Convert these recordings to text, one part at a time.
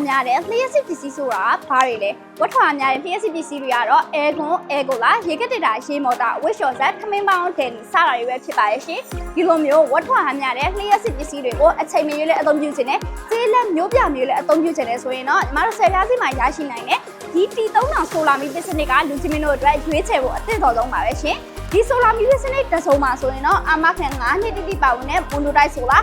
အားများတဲ့လျှက်စစ်ပစ္စည်းဆိုတာဘာတွေလဲဝတ်ထွာအားများတဲ့လျှက်စစ်ပစ္စည်းတွေကတော့အဲကွန်အဲကိုလာရေကတက်တာရေမော်တာဝစ်လျှော်ဆက်ထမင်းပေါင်းဒယ်လီစတာတွေပဲဖြစ်ပါရဲ့ရှင်ဒီလိုမျိုးဝတ်ထွာအားများတဲ့လျှက်စစ်ပစ္စည်းတွေကိုအချိန်မရွေးလည်းအသုံးပြုခြင်းနဲ့ဈေးလက်မျိုးပြမျိုးလည်းအသုံးပြုခြင်းနဲ့ဆိုရင်တော့ညီမတို့ဆယ်ပြားစီမှာရရှိနိုင်တဲ့ဒီတီ3000ဆိုလာမီ business ကလူချင်းမင်းတို့အတွက်ရွေးချယ်ဖို့အသင့်တော်ဆုံးပါပဲရှင်ဒီဆိုလာမီ business တစ်စုံမှာဆိုရင်တော့အာမခံ9နှစ်တိတိပါဝင်တဲ့ဘွန်ဒိုတိုက်ဆိုလာ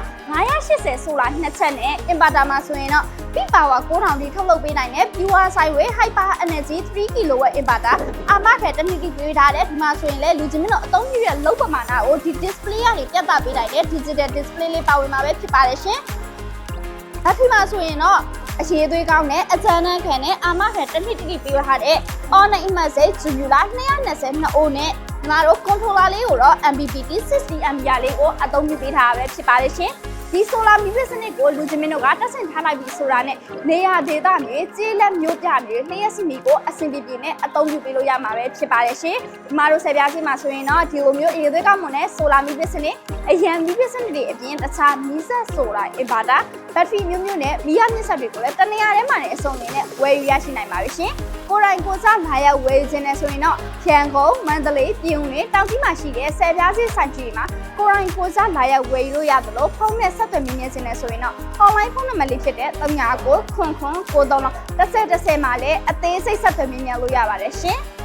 980ဆိုလာနှစ်ချက်နဲ့ inverter မှာဆိုရင်တော့ peak power 9000တိထုတ်လုပ်ပေးနိုင်တဲ့ pure sideway hyper energy 3 kW inverter အာမခံတစ်နှစ်တိပေးထားတဲ့ဒီမှာဆိုရင်လည်းလူချင်းမင်းတို့အသုံးပြုရလောက်ပမာဏကိုဒီ display ကနေပြသပေးနိုင်တဲ့ digital display လေးပါဝင်မှာပဲဖြစ်ပါတယ်ရှင်။ဒါထီမှာဆိုရင်တော့အရေးသွေးကောင်းတဲ့အကြမ်းတမ်းခံတဲ့အာမခံတစ်နှစ်တိပေးထားတဲ့ online message Jubilar 220အိုးနဲ့ငါတို့ controller လေးကိုတော့ MPPT 60 ampere လေးကိုအသုံးပြုပေးထားတာပဲဖြစ်ပါတယ်ရှင်။ ဒီ solar meter စနစ်ကိုလူချင်းမင်းတို့ကတက်ဆင်ထားလိုက်ပြီဆိုတာနဲ့နေရာဒေသမြေကျေးလက်မျိုးပြမြေလျှက်စီမီကိုအဆင်ပြေပြေနဲ့အသုံးပြုပေးလို့ရမှာပဲဖြစ်ပါတယ်ရှင်။ဒီမှာတို့ဆယ်ပြားစီမှာဆိုရင်တော့ဒီလိုမျိုးအရေးသွေးကောင်းမွန်တဲ့ solar meter စနစ်အရန် meter စနစ်တွေအပြင်တခြားမီးစက် solar inverter ဘက်ထရီမျိုးမျိုးနဲ့မီးရမြင့်စက်တွေကိုလည်းတနေရာထဲမှာနဲ့အစုံနေနဲ့ဝယ်ယူရရှိနိုင်ပါပြီရှင်။ကိုယ်တိုင်ကိုယ်စားလာရောက်ဝယ်ခြင်းနဲ့ဆိုရင်တော့ရန်ကုန်မန္တလေးပြည်ုံနဲ့တောင်ကြီးမှာရှိတဲ့ဆယ်ပြားစီဆိုင်ကြီးမှာကိုယ်တိုင်ကိုယ်စားလာရောက်ဝယ်ယူလို့ရသလိုဖုန်းနဲ့ဆက်သွယ်မြင်မြင်ခြင်းနဲ့ဆိုရင်တော့ online ဖုန်းနံပါတ်လေးဖြစ်တဲ့39ကိုခွန်ခွန်ကိုသုံးလုံးတစ်ဆက်တစ်ဆက်မှာလည်းအသေးစိတ်ဆက်သွယ်မြင်မြင်လို့ရပါတယ်ရှင်။